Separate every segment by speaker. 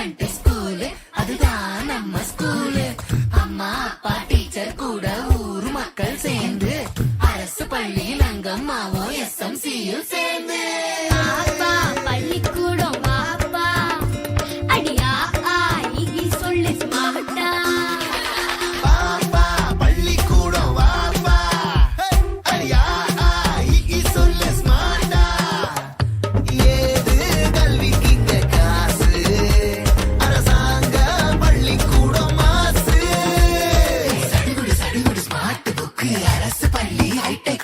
Speaker 1: Government school அதுதான் நம்ம school அம்மா அப்பா டீச்சர் கூட ஊரு மக்கள் சேர்ந்து அரசு பள்ளியில் அங்கம்மாவோ எஸ் எம் சியும் சேர்ந்து.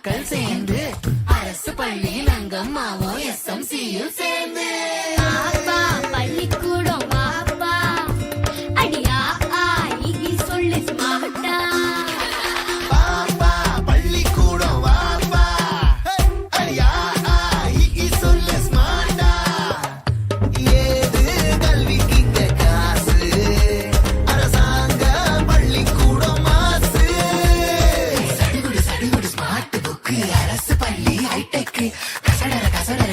Speaker 1: மக்கள் சேர்ந்து அரசு பள்ளியில் அங்கம்மாவும் எஸ்எம்சியும் சேர்ந்து.